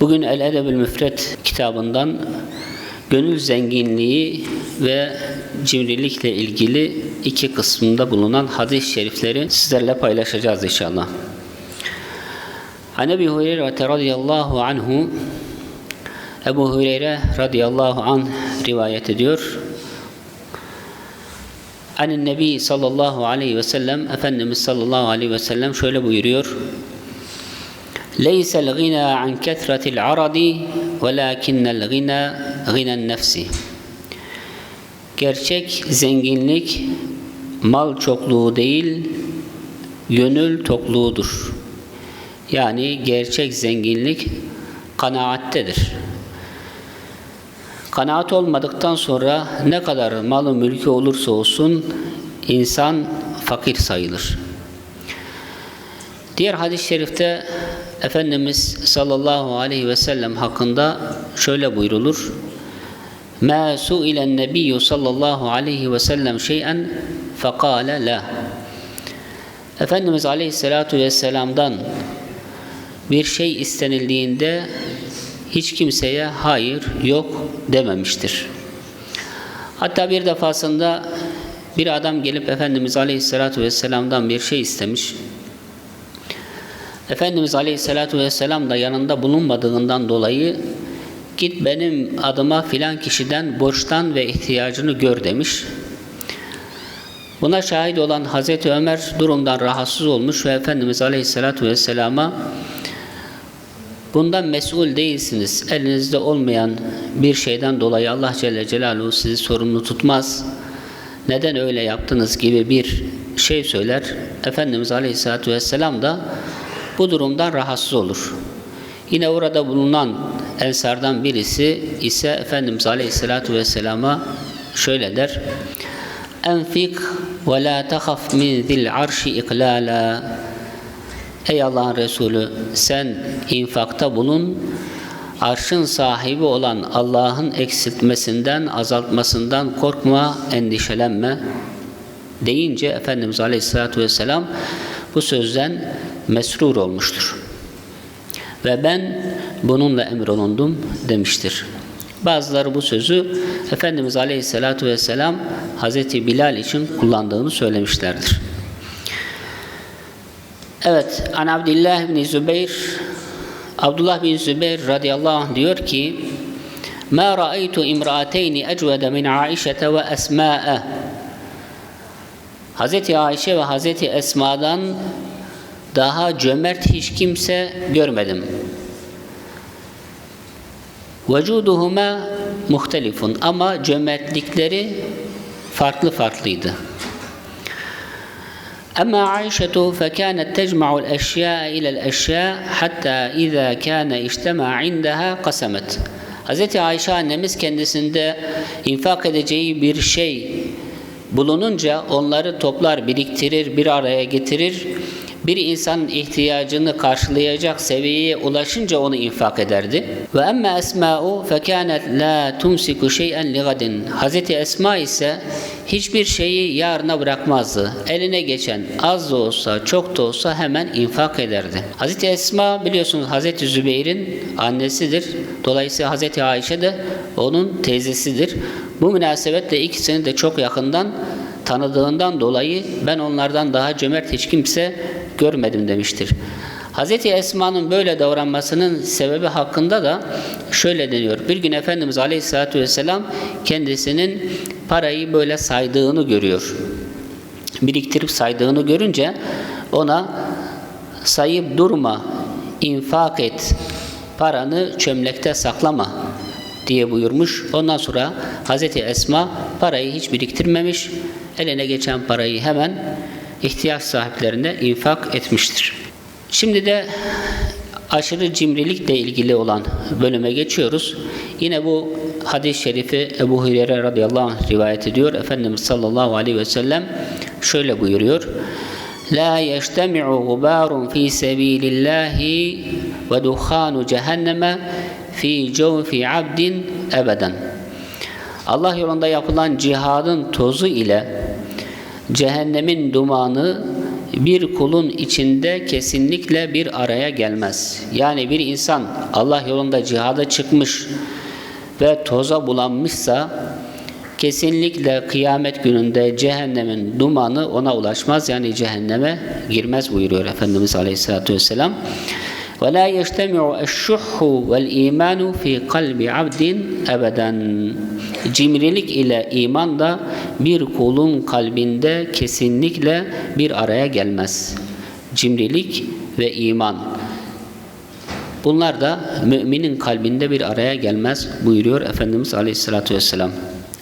Bugün El Edebül Müfret kitabından gönül zenginliği ve cimrilikle ilgili iki kısmında bulunan hadis-i şerifleri sizlerle paylaşacağız inşallah. An Ebi Hureyre radıyallahu anhu Ebu Hureyre radıyallahu anh rivayet ediyor. Anin Nebi sallallahu aleyhi ve sellem Efendimiz sallallahu aleyhi ve sellem şöyle buyuruyor. ليس الغنى عن كثرة العرض ولكن الغنى غنى النفس Gerçek zenginlik mal çokluğu değil, gönül tokluğudur. Yani gerçek zenginlik kanaattedir. Kanaat olmadıktan sonra ne kadar malı mülkü olursa olsun insan fakir sayılır. Diğer hadis-i şerifte Efendimiz sallallahu aleyhi ve sellem hakkında şöyle buyrulur. Ma su'ilen nebiyyü sallallahu aleyhi ve sellem şey'en fekale la. Efendimiz aleyhissalatu vesselam'dan bir şey istenildiğinde hiç kimseye hayır yok dememiştir. Hatta bir defasında bir adam gelip Efendimiz aleyhissalatu vesselam'dan bir şey istemiş. Efendimiz Aleyhisselatü Vesselam da yanında bulunmadığından dolayı git benim adıma filan kişiden borçtan ve ihtiyacını gör demiş. Buna şahit olan Hazreti Ömer durumdan rahatsız olmuş ve Efendimiz Aleyhisselatü Vesselam'a bundan mesul değilsiniz. Elinizde olmayan bir şeyden dolayı Allah Celle Celaluhu sizi sorumlu tutmaz. Neden öyle yaptınız gibi bir şey söyler. Efendimiz Aleyhisselatü Vesselam da bu durumdan rahatsız olur. Yine orada bulunan ensardan birisi ise Efendimiz Aleyhisselatü Vesselam'a şöyle der. Enfik ve la tehaf min zil arşi iklala. Ey Allah'ın Resulü sen infakta bulun. Arşın sahibi olan Allah'ın eksiltmesinden, azaltmasından korkma, endişelenme deyince Efendimiz Aleyhisselatü Vesselam bu sözden mesrur olmuştur. Ve ben bununla emrolundum demiştir. Bazıları bu sözü Efendimiz Aleyhisselatü Vesselam Hazreti Bilal için kullandığını söylemişlerdir. Evet, An Abdullah bin Zübeyir Abdullah bin Zübeyir radıyallahu anh diyor ki ra'aytu imraateyni ecvede min Aişete ve Esma'e Hazreti Ayşe ve Hazreti Esma'dan daha cömert hiç kimse görmedim. Vücuduhuma muhtelifun ama cömertlikleri farklı farklıydı. أما عائشة فكانت تجمع الأشياء إلى الأشياء حتى إذا كان اجتمع عندها قسمت. Hz. Ayşe annemiz kendisinde infak edeceği bir şey bulununca onları toplar, biriktirir, bir araya getirir bir insanın ihtiyacını karşılayacak seviyeye ulaşınca onu infak ederdi. Ve emme esma'u fekânet la tumsiku şey'en li gadin. Hazreti Esma ise hiçbir şeyi yarına bırakmazdı. Eline geçen az da olsa çok da olsa hemen infak ederdi. Hazreti Esma biliyorsunuz Hazreti Zübeyir'in annesidir. Dolayısıyla Hazreti Ayşe de onun teyzesidir. Bu münasebetle ikisini de çok yakından tanıdığından dolayı ben onlardan daha cömert hiç kimse görmedim demiştir. Hz. Esma'nın böyle davranmasının sebebi hakkında da şöyle deniyor. Bir gün Efendimiz Aleyhisselatü Vesselam kendisinin parayı böyle saydığını görüyor. Biriktirip saydığını görünce ona sayıp durma, infak et, paranı çömlekte saklama diye buyurmuş. Ondan sonra Hz. Esma parayı hiç biriktirmemiş, eline geçen parayı hemen ihtiyaç sahiplerine infak etmiştir. Şimdi de aşırı cimrilikle ilgili olan bölüme geçiyoruz. Yine bu hadis-i şerifi Ebu Hureyre radıyallahu anh rivayet ediyor. Efendimiz sallallahu aleyhi ve sellem şöyle buyuruyor. La yeştemi'u gubarun fi sebilillahi ve duhanu cehenneme fi cevfi abdin ebeden. Allah yolunda yapılan cihadın tozu ile cehennemin dumanı bir kulun içinde kesinlikle bir araya gelmez. Yani bir insan Allah yolunda cihada çıkmış ve toza bulanmışsa kesinlikle kıyamet gününde cehennemin dumanı ona ulaşmaz. Yani cehenneme girmez buyuruyor Efendimiz Aleyhisselatü Vesselam. وَلَا يَجْتَمِعُ الشُّحُّ وَالْا۪يمَانُ ف۪ي قَلْبِ عَبْدٍ ebeden. Cimrilik ile iman da bir kulun kalbinde kesinlikle bir araya gelmez. Cimrilik ve iman. Bunlar da müminin kalbinde bir araya gelmez buyuruyor Efendimiz Aleyhisselatü Vesselam.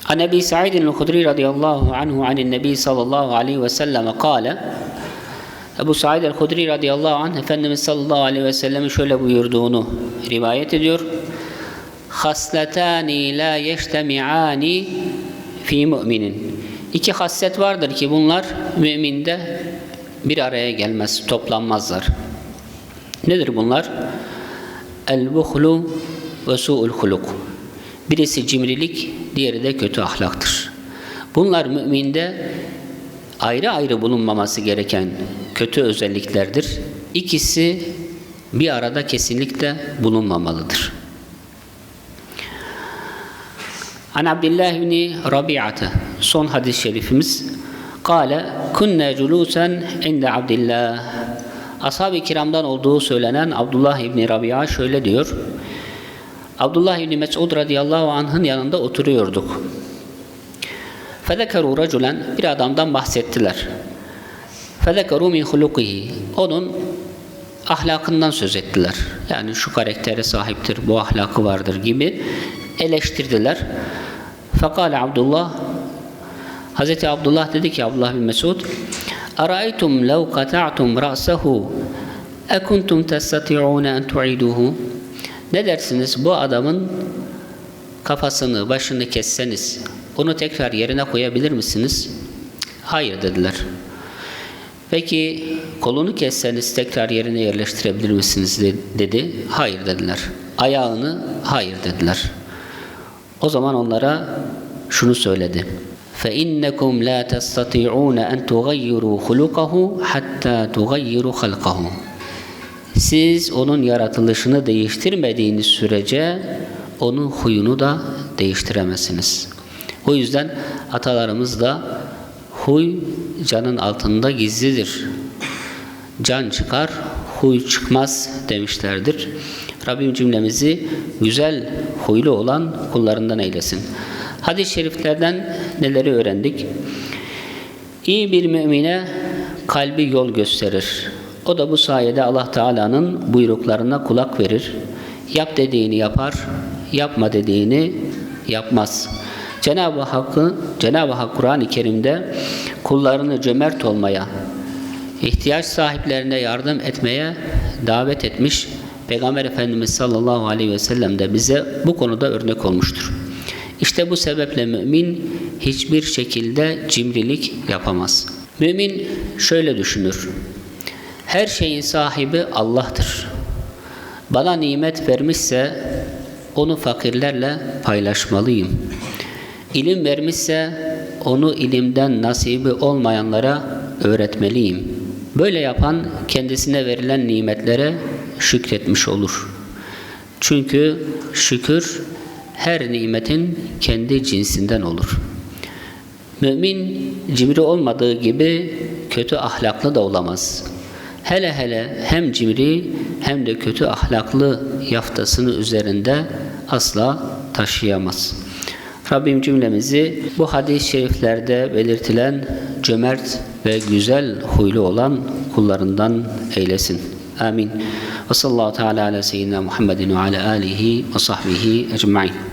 An Ebi Sa'id el-Hudri radıyallahu anhu anin Nebi sallallahu aleyhi ve sellem kâle Ebu Sa'id el-Hudri radıyallahu anh Efendimiz sallallahu aleyhi ve sellem'in şöyle buyurduğunu rivayet ediyor. Hasletani la yeştemi'ani fi müminin. İki haslet vardır ki bunlar müminde bir araya gelmez, toplanmazlar. Nedir bunlar? El-buhlu ve su'ul huluk. Birisi cimrilik, diğeri de kötü ahlaktır. Bunlar müminde ayrı ayrı bulunmaması gereken kötü özelliklerdir. İkisi bir arada kesinlikle bulunmamalıdır. An Abdullah ibn Rabi'ate son hadis-i şerifimiz Kale kunna culusen inde Abdullah Ashab-ı kiramdan olduğu söylenen Abdullah İbni Rabia şöyle diyor. Abdullah İbni Mesud radıyallahu anh'ın yanında oturuyorduk. Fezekaru raculen bir adamdan bahsettiler. Fezekaru min hulukihi onun ahlakından söz ettiler. Yani şu karaktere sahiptir, bu ahlakı vardır gibi eleştirdiler. Fekale Abdullah Hazreti Abdullah dedi ki Abdullah bin Mesud Araytum lev kata'tum ra'sahu ekuntum testati'un en tu'iduhu Ne dersiniz bu adamın kafasını, başını kesseniz onu tekrar yerine koyabilir misiniz? Hayır dediler. Peki kolunu kesseniz tekrar yerine yerleştirebilir misiniz dedi. Hayır dediler. Ayağını hayır dediler. O zaman onlara şunu söyledi. فَاِنَّكُمْ لَا تَسْتَطِيعُونَ اَنْ تُغَيِّرُوا خُلُقَهُ حَتَّى تُغَيِّرُوا خَلْقَهُ Siz onun yaratılışını değiştirmediğiniz sürece onun huyunu da değiştiremezsiniz. O yüzden atalarımız da huy canın altında gizlidir. Can çıkar, huy çıkmaz demişlerdir. Rabbim cümlemizi güzel huylu olan kullarından eylesin. Hadis-i şeriflerden neleri öğrendik? İyi bir mümine kalbi yol gösterir. O da bu sayede Allah Teala'nın buyruklarına kulak verir. Yap dediğini yapar, yapma dediğini yapmaz. Cenab-ı Hakk'ı Cenab-ı Hak Kur'an-ı Kerim'de kullarını cömert olmaya, ihtiyaç sahiplerine yardım etmeye davet etmiş. Peygamber Efendimiz sallallahu aleyhi ve sellem de bize bu konuda örnek olmuştur. İşte bu sebeple mümin hiçbir şekilde cimrilik yapamaz. Mümin şöyle düşünür. Her şeyin sahibi Allah'tır. Bana nimet vermişse onu fakirlerle paylaşmalıyım. İlim vermişse onu ilimden nasibi olmayanlara öğretmeliyim. Böyle yapan kendisine verilen nimetlere şükretmiş olur. Çünkü şükür her nimetin kendi cinsinden olur. Mümin cimri olmadığı gibi kötü ahlaklı da olamaz. Hele hele hem cimri hem de kötü ahlaklı yaftasını üzerinde asla taşıyamaz. Rabbim cümlemizi bu hadis-i şeriflerde belirtilen cömert ve güzel huylu olan kullarından eylesin. Amin. Ve sallallahu teala ala seyyidina Muhammedin ve ala alihi ve sahbihi ecmain.